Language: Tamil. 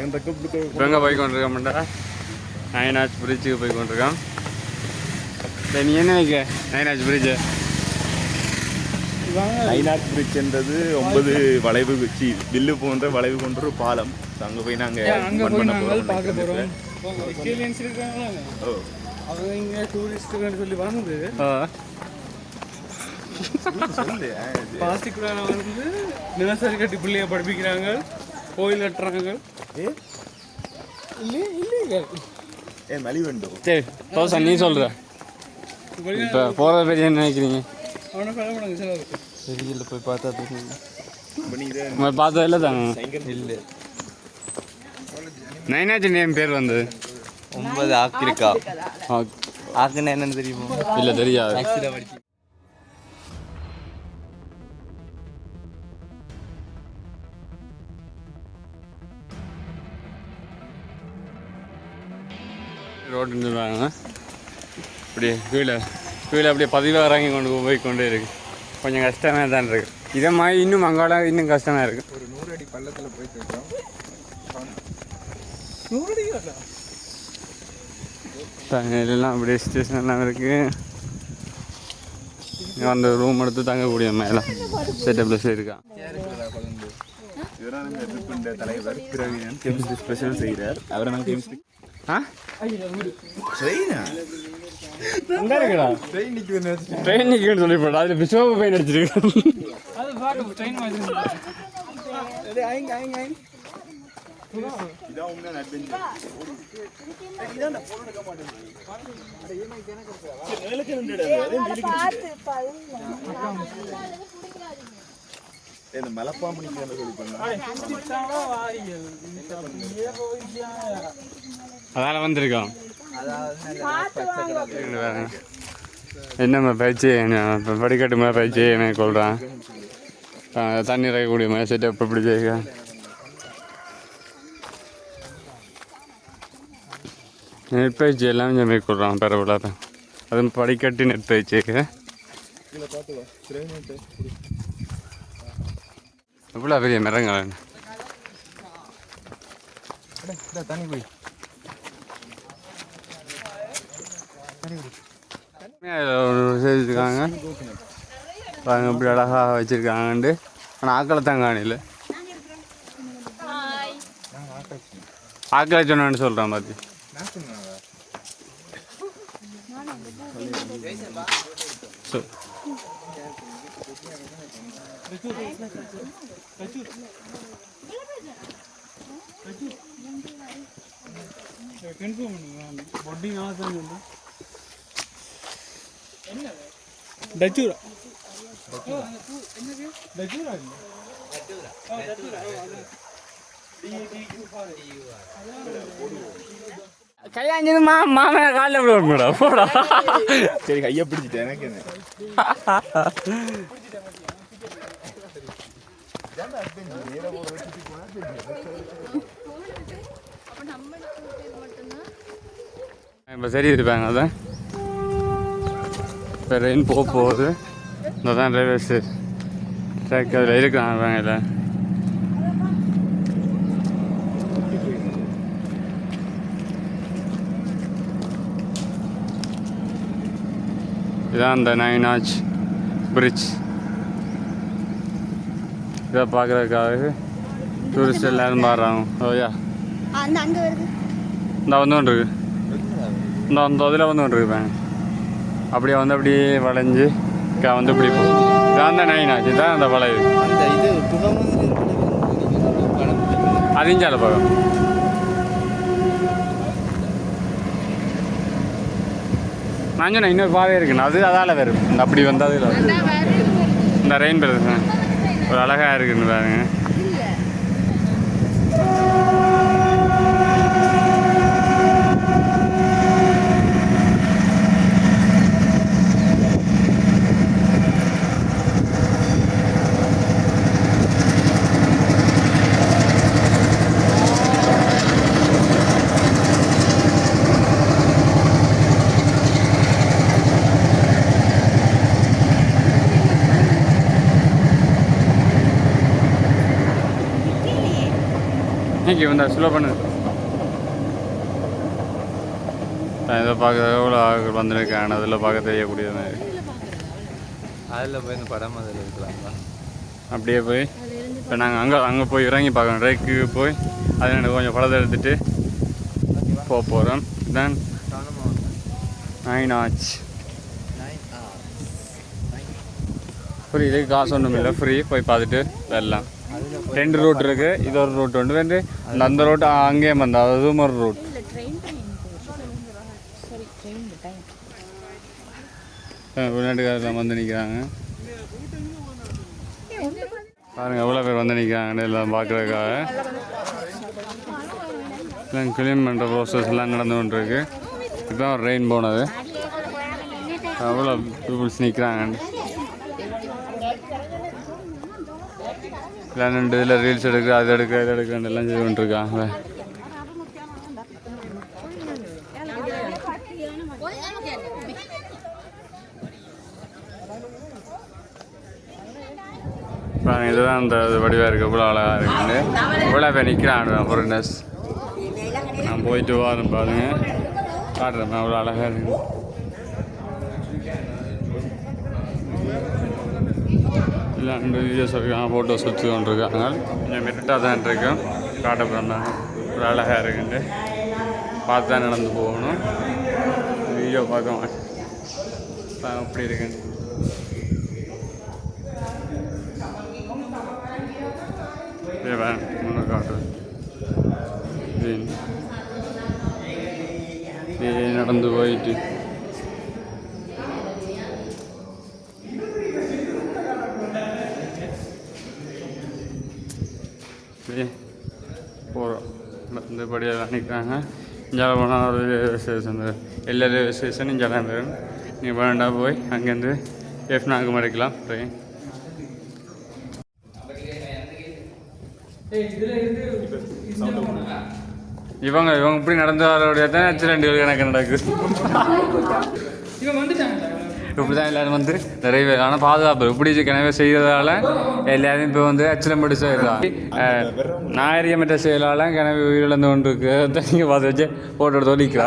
இப்போ எங்கே போய் கொண்டிருக்கோம்டா நயனாஜ் பிரிட்ஜுக்கு போய் கொண்டிருக்கோம் நீ என்ன வைக்க நயனாஜ் பிரிட்ஜு ஐநாட் பிரிட்ஜ்ன்றது ஒன்பது வளைவு வச்சு வில்லு போன்ற வளைவு கொண்ட ஒரு பாலம். அங்கே போய் நாங்கள் அங்கே போய் நாங்கள் பார்க்க போகிறோம் எக்ஸ்பீரியன்ஸ் இருக்காங்க ஓ. அவங்க இங்கே டூரிஸ்ட்டுன்னு சொல்லி வந்து நிலசரி கட்டி பிள்ளைய படிப்பிக்கிறாங்க. கோயில் கட்டுறாங்க. இல்லை சரி நீ சொல்கிற இப்போ போகிறத பற்றி என்ன நினைக்கிறீங்க? போய் பார்த்தா தெரியும். நம்ம பார்த்ததில்ல தாங்க இல்லை. நேம் பேர் வந்தது. ஒன்பது ஆக்கு இருக்கா ஓகே ஆக்குன்னா என்னன்னு தெரியுமா? இல்லை தெரியாது. ரோடு சொல்லுவாங்க அப்படியே கீழே கீழே அப்படியே பதிவாக இறங்கி கொண்டு போய் கொண்டே இருக்கு. கொஞ்சம் கஷ்டமாக தான் இருக்கு. இதே மாதிரி இன்னும் அங்காளம் இன்னும் கஷ்டமாக இருக்கு. ஒரு நூறு அடி பள்ளத்தில் போயிட்டு இருக்கோம். எல்லாம் அப்படியே ஸ்டேஷன் எல்லாம் இருக்கு. இங்க அந்த ரூம் எடுத்து தங்கக்கூடிய மேலே செட்டப்பில் இருக்கா? இவரான எதிர்ப்புண்ட தலைவர் பிரவீனன் கெமிஸ்ட்ரி ஸ்பெஷல் செய்கிறார். அவரை கெமிஸ்ட்ரி ஆ? ட்ரெயினா எங்க இருக்குடா ட்ரெயின் நிற்குது ட்ரெயின் நிற்குன்னு சொல்லி போட்டா அதில் பெயின் அடிச்சிருக்கு இந்த மலைப்பாம்பு சொல்லி அதால் வந்திருக்கோம். என்னம்மா பயிற்சி படிக்கட்டு மேலே பயிற்சி எனக்கு சொல்கிறான் தண்ணி இறக்கக்கூடிய மாதிரி செட்டப் இப்படி செய்யுங்க நெற்பயிற்சி எல்லாம் கொஞ்சம் மேற்கொள்கிறான் பரவாயில்ல அதுவும் படிக்கட்டு நெற்பயிற்சி இதில் பார்த்துவா ட்ரெயின் எவ்வளோ பெரிய மரங்கள் தண்ணி போய். செஞ்சுருக்காங்க பாருங்க இப்படி அழகாக வச்சுருக்காங்கண்டு ஆனால் ஆக்களை தான் காணில. ஆக்களை சொன்னான்னு சொல்கிறேன் பாத்தி. கன்ஃபார்ம் பண்ணுங்க பொட்டி தான் சொல்லுங்கள் டச்சூரா டச்சூரா கையாஞ்சது மா மாமன் காலில் விட போடா சரி கையை பிடிச்சிட்டேன் எனக்கு என்ன இப்போ சரி இருப்பாங்க அதான் இப்போ ரெயின் போக போகுது. இந்த தான் ரயில்வே ட்ராக் அதில் இருக்காங்க வேங்கல இதான் அந்த நைனாச் பிரிட்ஜ் இதை பார்க்குறதுக்காக டூரிஸ்ட் எல்லாரும் பாடுறாங்க ஓயா இந்த வந்து கொண்டு இருக்கு. இந்த அந்த அதில் வந்து கொண்டு இருப்பேன் அப்படியே வந்து அப்படியே வளைஞ்சு இக்கா வந்து இப்படி போகும் இதான் தான் நைனாச்சு இதான் அந்த வளைவு புகம் அதிஞ்சால பக்கம் நான் சொன்னேன் இன்னொரு பாதை இருக்குண்ணா அது அதால் வரும். இந்த அப்படி வந்து அதில் வரும் இந்த ரெயின் பிரதேசம் ஒரு அழகாக இருக்குன்னு பாருங்க. தேங்க்யூ இந்த ஸ்லோ பண்ணு. நான் இதை பார்க்க எவ்வளோ ஆட்கள் வந்திருக்காங்க அதில் பார்க்க தெரியக்கூடிய மாதிரி அதில் போய் இந்த படம் அதில் இருக்கலாங்களா அப்படியே போய் இப்போ நாங்கள் அங்கே அங்கே போய் இறங்கி பார்க்கணும். ரேக்கு போய் அதை எனக்கு கொஞ்சம் படத்தை எடுத்துட்டு போக போகிறோம் தென் நைன் ஆச்சு ஃப்ரீ இதுக்கு காசு ஒன்றும் இல்லை ஃப்ரீ போய் பார்த்துட்டு வரலாம். ரெண்டு ரூட் இருக்கு. இது ஒரு ரூட் உண்டு வந்து அந்த ரோட் அங்கேயே வந்தா அதுவும் ஒரு ரூட் வெளிநாட்டுக்காரர் வந்து நிற்கிறாங்க பாருங்க எவ்வளோ பேர் வந்து நிற்கிறாங்கன்னு எல்லாம் பார்க்குறதுக்காக. எல்லாம் கிளீன் பண்ணுற ப்ரோசஸ் எல்லாம் நடந்து கொண்டிருக்கு. இதுதான் ஒரு ரெயின் போனது எவ்வளோ பீப்புள்ஸ் நிற்கிறாங்க எல்லாம் இதில் ரீல்ஸ் எடுக்க அது எடுக்க இது எடுக்க எல்லாம் செய்து கொண்டிருக்காங்க. பாருங்க இதுதான் அந்த வடிவாக இருக்குது இவ்வளோ அழகாக இருக்குது இவ்வளோ பேர் நிற்கிறான் ஃபாரினர்ஸ் நான் போயிட்டு வரேன் பாருங்க. காட்டுறேன் அவ்வளோ அழகாக இருக்கு. இல்லை ரெண்டு வீடியோஸ் இருக்காங்க ஃபோட்டோஸ் வச்சு கொண்டிருக்காங்க கொஞ்சம் மெரிட்டாக தான் இருக்கும் காட்ட போகிறாங்க ஒரு அழகாக இருக்குண்டு பார்த்து தான் நடந்து போகணும். வீடியோ பார்க்க மாட்டேன். அப்படி இருக்குன்னு. வேன் முன்ன நடந்து போயிட்டு போகிறோம் இந்த படியாக நிற்கிறாங்க. இங்கே போனால் ரயில்வே ஸ்டேஷன் எல்லா ரயில்வே ஸ்டேஷனும் இங்கே தான் வரும் நீ வேண்டாம் போய். அங்கேருந்து எஃப் நான்கு மடிக்கலாம் ட்ரெயின் இவங்க இவங்க இப்படி நடந்து வரக்கூடிய தான் ஆக்சிடென்ட்கள் எனக்கு நடக்குது இவன் வந்துட்டாங்க இப்படி தான் எல்லாரும் வந்து நிறைய பேர். ஆனால் பாதுகாப்பு இப்படி கிணவே செய்கிறதால எல்லாரும் இப்போ வந்து அச்சலம் படி செய்யலாம் நாகரிகமற்ற செயலால் கிணவி உயிரிழந்து கொண்டு இருக்கு தனிங்க பார்த்து வச்சு போட்டோட எடுத்து